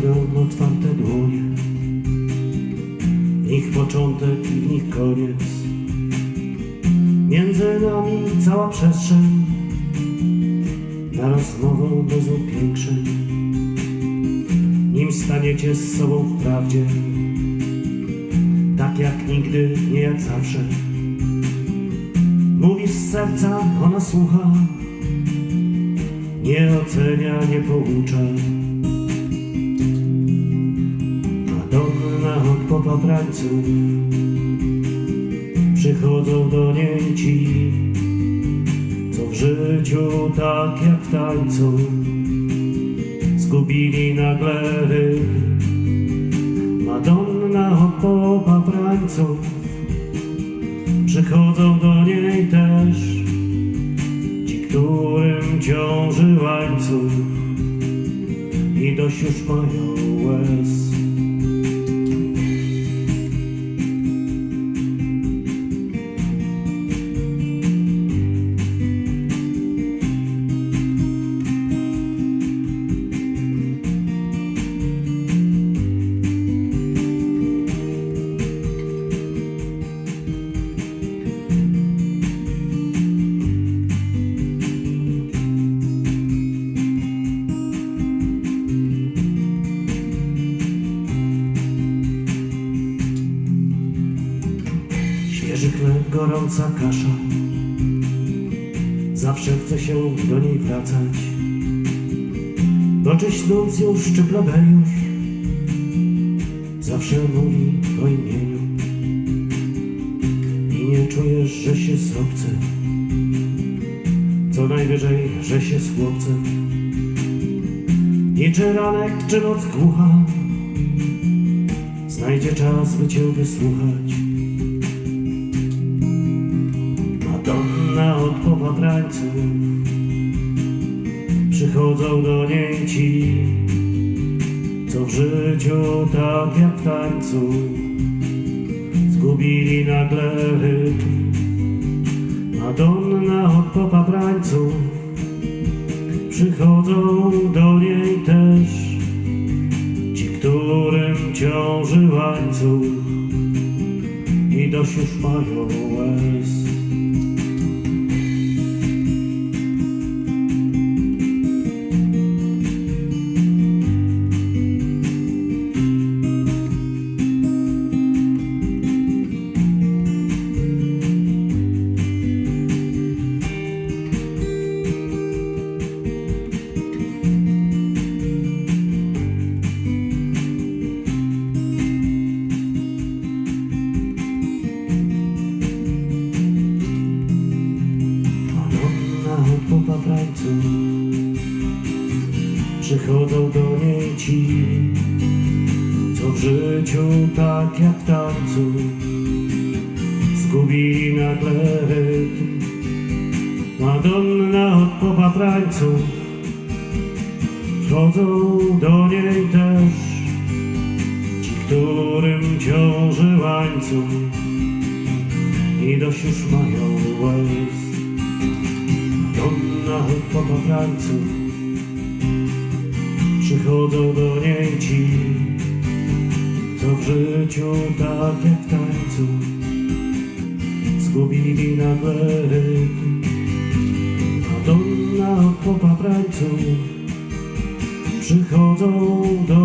wyciągam otwarte dłonie. Ich początek i w nich koniec. Między nami cała przestrzeń. Naraz nową dozą piękrzeń Nim staniecie z sobą w prawdzie. Tak jak nigdy, nie jak zawsze. Mówisz z serca, ona słucha. Nie ocenia, nie poucza. Madonna od popaprańców przychodzą do niej ci, co w życiu tak jak w tańcu zgubili nagle rytm. Madonna od popaprańców przychodzą do niej też ci, którym ciąży łańcuch i dość już mają łez. Gorąca kasza. Zawsze chce się do niej wracać. Bo czyś nuncjusz czy plebejusz Zawsze mówi o imieniu. I nie czujesz, że się z Co najwyżej, że się z chłopcem I czy ranek, czy noc głucha. Znajdzie czas, by cię wysłuchać Madonna od popaprańców Przychodzą do niej ci Co w życiu tak jak w tańcu. Zgubili nagle rytm. Madonna od popaprańców Przychodzą do niej też Ci, którym ciąży łańcuch. I dość już mają łez popaprańców Przychodzą do niej ci Co w życiu tak jak w tańcu Zgubili nagle rytm Madonna od popaprańców Przychodzą do niej też Ci, którym ciąży łańcuch. I dość już mają łez Popaprańców Przychodzą do niej ci Co w życiu tak jak w tańcu Zgubili nagle Madonna od popaprańców Przychodzą do